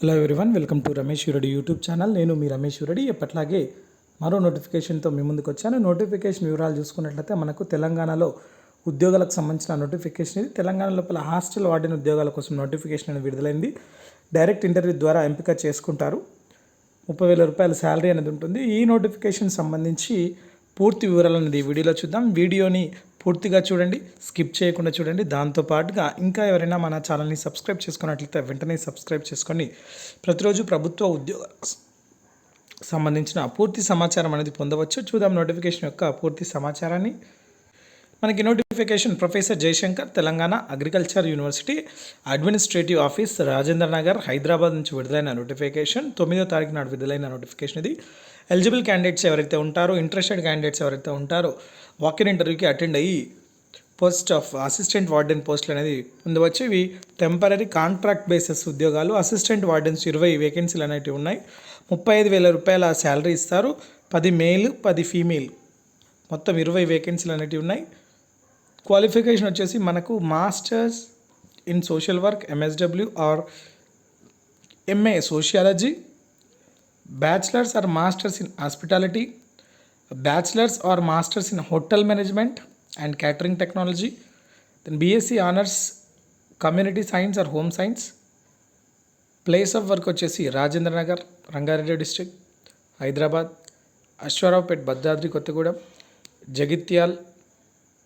Hello everyone welcome to Ramesh Reddy YouTube channel నేను మీ రమేష్ రెడ్డి ఎప్పట్లాగే మరో నోటిఫికేషన్తో మీ ముందుకు వచ్చాను. నోటిఫికేషన్ వివరాలు చూసుకున్నట్లయితే మనకు తెలంగాణలో ఉద్యోగాలకు సంబంధించిన నోటిఫికేషన్ ఇది. తెలంగాణ లోపల హాస్టల్ వార్డెన్ ఉద్యోగాల కోసం నోటిఫికేషన్ అనేది విడుదలైంది. డైరెక్ట్ ఇంటర్వ్యూ ద్వారా ఎంపిక చేసుకుంటారు. ముప్పై వేల రూపాయల శాలరీ అనేది ఉంటుంది. ఈ నోటిఫికేషన్ సంబంధించి పూర్తి వివరాలు అనేది ఈ వీడియోలో చూద్దాం. వీడియోని పూర్తిగా చూడండి స్కిప్ చేయకుండా చూడండి. దాంతోపాటుగా ఇంకా ఎవరైనా మన ఛానల్ని సబ్స్క్రైబ్ చేసుకున్నట్లయితే వెంటనే సబ్స్క్రైబ్ చేసుకొని ప్రతిరోజు ప్రభుత్వ ఉద్యోగ సంబంధించిన పూర్తి సమాచారం అనేది పొందవచ్చు. చూద్దాం నోటిఫికేషన్ యొక్క పూర్తి సమాచారాన్ని. మనకి notification professor Jayashankar Telangana agriculture university administrative office Rajendra Nagar Hyderabad నుంచి విడుదలైన నోటిఫికేషన్. తొమ్మిదో తారీఖు నాడు విడుదలైన నోటిఫికేషన్ ఇది. ఎలిజిబుల్ క్యాండిడేట్స్ ఎవరైతే ఉంటారో ఇంట్రెస్టెడ్ క్యాండిడేట్స్ ఎవరైతే ఉంటారో వాకిన్ ఇంటర్వ్యూకి అటెండ్ అయ్యి పోస్ట్ ఆఫ్ అసిస్టెంట్ వార్డెన్ పోస్టులు అనేది ఉండవచ్చు. ఇవి టెంపరీ కాంట్రాక్ట్ బేసిస్ ఉద్యోగాలు. అసిస్టెంట్ వార్డెన్స్ ఇరవై వేకెన్సీలు అనేవి ఉన్నాయి. ముప్పై ఐదు వేల రూపాయల శాలరీ ఇస్తారు. పది మేల్ పది ఫీమేల్ మొత్తం ఇరవై వేకెన్సీలు అనేవి ఉన్నాయి. క్వాలిఫికేషన్ వచ్చేసి మనకు masters in social work MSW or MA sociology bachelors or masters in hospitality bachelors or masters in hotel management and catering technology then BSc honours community science or home science. Place of work వచ్చేసి Rajendra Nagar Rangareddy district Hyderabad Aswaraopet Bhadradri Kothagudem Jagtial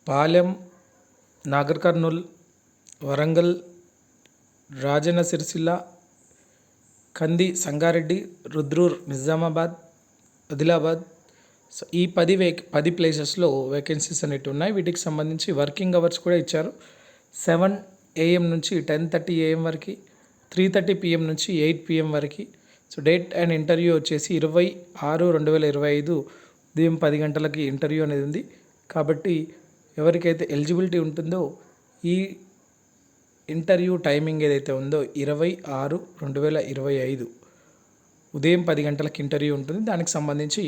Palem Nagarkurnool Warangal Rajanna Sircilla Kandi Sangareddy Rudrur Nizamabad Adilabad. So ఈ పది వే పది ప్లేసెస్లో vacancies అనేవి ఉన్నాయి. వీటికి సంబంధించి working hours కూడా ఇచ్చారు. సెవెన్ ఏఎం నుంచి టెన్ థర్టీ ఏఎం వరకు త్రీ థర్టీ పిఎం నుంచి ఎయిట్ పిఎం వరకు. సో డేట్ అండ్ ఇంటర్వ్యూ వచ్చేసి ఇరవై ఆరు రెండు వేల ఇరవై ఐదు ఉదయం పది గంటలకి ఇంటర్వ్యూ అనేది ఉంది. కాబట్టి ఎవరికైతే ఎలిజిబిలిటీ ఉంటుందో ఈ ఇంటర్వ్యూ టైమింగ్ ఏదైతే ఉందో ఇరవై ఆరు రెండు వేల ఇరవై ఐదు. ఉదయం పది గంటలకు ఇంటర్వ్యూ ఉంటుంది. దానికి సంబంధించి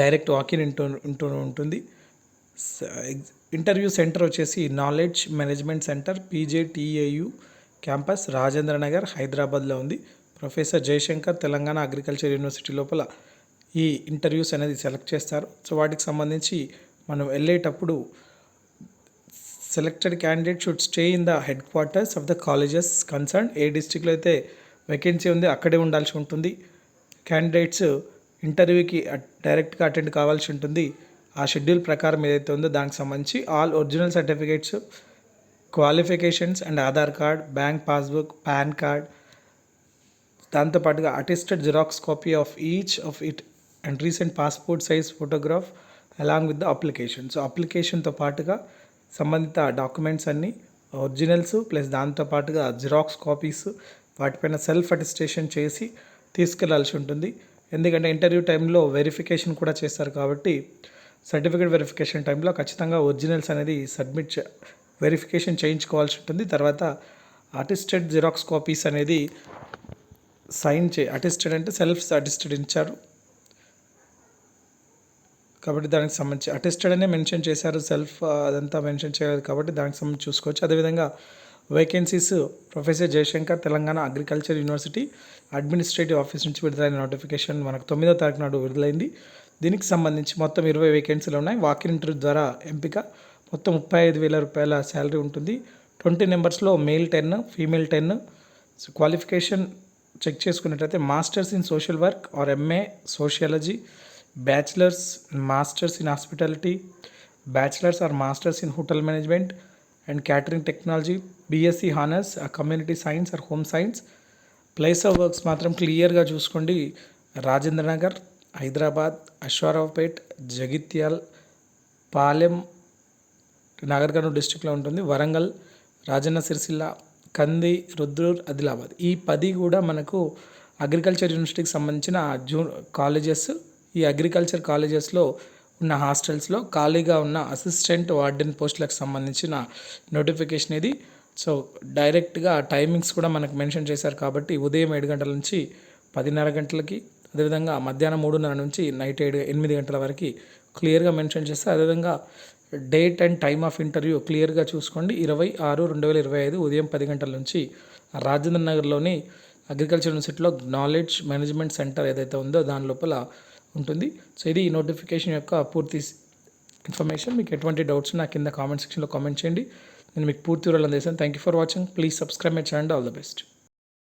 డైరెక్ట్ వాకిన్ ఇంటూ ఉంటూ ఉంటుంది. ఇంటర్వ్యూ సెంటర్ వచ్చేసి knowledge management centre PJTAU campus Rajendra Nagar హైదరాబాద్లో ఉంది. Professor Jayashankar Telangana agriculture university లోపల ఈ ఇంటర్వ్యూస్ అనేది సెలెక్ట్ చేస్తారు. సో వాటికి సంబంధించి మనం వెళ్ళేటప్పుడు selected candidate should stay in the headquarters of the colleges concern ఏ డిస్టిక్లో అయితే వేకెన్సీ ఉంది అక్కడే ఉండాల్సి ఉంటుంది. క్యాండిడేట్స్ ఇంటర్వ్యూకి డైరెక్ట్గా అటెండ్ కావాల్సి ఉంటుంది. ఆ షెడ్యూల్ ప్రకారం ఏదైతే ఉందో దానికి సంబంధించి all original certificates qualifications and Aadhaar card bank passbook PAN card దాంతోపాటుగా attested Xerox copy of each of it and recent passport size photograph along with the application so అప్లికేషన్తో పాటుగా సంబంధిత డాక్యుమెంట్స్ అన్నీ ఒరిజినల్స్ ప్లస్ దాంతోపాటుగా xerox copies వాటిపైన self attestation చేసి తీసుకెళ్ళాల్సి ఉంటుంది. ఎందుకంటే ఇంటర్వ్యూ టైంలో వెరిఫికేషన్ కూడా చేస్తారు కాబట్టి సర్టిఫికేట్ వెరిఫికేషన్ టైంలో ఖచ్చితంగా ఒరిజినల్స్ అనేది సబ్మిట్ వెరిఫికేషన్ చేయించుకోవాల్సి ఉంటుంది. తర్వాత అటిస్టెడ్ జిరాక్స్ కాపీస్ అనేది సైన్ చే అటిస్టెడ్ అంటే సెల్ఫ్ అటిస్టెడ్ ఇచ్చారు. కాబట్టి దానికి సంబంధించి అటెస్టెడ్ అనే మెన్షన్ చేశారు సెల్ఫ్ అదంతా మెన్షన్ చేయలేదు కాబట్టి దానికి సంబంధించి చూసుకోవచ్చు. అదేవిధంగా vacancies professor Jayashankar Telangana agriculture university administrative office నుంచి విడుదలైన నోటిఫికేషన్ మనకు తొమ్మిదో తారీఖు నాడు విడుదలైంది. దీనికి సంబంధించి మొత్తం ఇరవై వేకెన్సీలు ఉన్నాయి. వాకిన్ ఇంటర్వ్యూ ద్వారా ఎంపిక మొత్తం ముప్పై ఐదు వేల రూపాయల శాలరీ ఉంటుంది. Twenty నెంబర్స్లో male ten female ten qualification check చేసుకున్నట్లయితే masters in social work or MA sociology bachelors masters in hospitality bachelors or masters in hotel management and catering technology BSc honours community science or home science place of works మాత్రం క్లియర్గా చూసుకోండి. రాజేంద్ర నగర్ హైదరాబాద్ అశ్వారావుపేట్ జగిత్యాల్ పాలెం నాగర్ డిస్టిక్లో ఉంటుంది. వరంగల్ రాజన్న సిరిసిల్ల కంది రుద్రూర్ ఆదిలాబాద్ ఈ పది కూడా మనకు అగ్రికల్చర్ యూనివర్సిటీకి సంబంధించిన జూ కాలేజెస్ ఈ అగ్రికల్చర్ కాలేజెస్లో ఉన్న హాస్టల్స్లో ఖాళీగా ఉన్న అసిస్టెంట్ వార్డెన్ పోస్టులకు సంబంధించిన నోటిఫికేషన్ ఇది. సో డైరెక్ట్గా టైమింగ్స్ కూడా మనకు మెన్షన్ చేశారు కాబట్టి ఉదయం ఏడు గంటల నుంచి పదిన్నర గంటలకి అదేవిధంగా మధ్యాహ్నం మూడున్నర నుంచి నైట్ ఏడు ఎనిమిది గంటల వరకు క్లియర్గా మెన్షన్ చేస్తే అదేవిధంగా date and time of interview క్లియర్గా చూసుకోండి. ఇరవై ఆరు రెండు వేల ఇరవై ఐదు ఉదయం పది గంటల నుంచి రాజేంద్ర నగర్లోని అగ్రికల్చర్ యూనివర్సిటీలో నాలెడ్జ్ మేనేజ్మెంట్ సెంటర్ ఏదైతే ఉందో దాని లోపల ఉంటుంది. సో ఇది ఈ నోటిఫికేషన్ యొక్క పూర్తి ఇన్ఫర్మేషన్ మీకు ఎటువంటి డౌట్స్ నా కింద కామెంట్ సెక్షన్లో కామెంట్ చేయండి. నేను మీకు పూర్తి వివరాలు అందేశాను thank you for watching please subscribe my channel all the best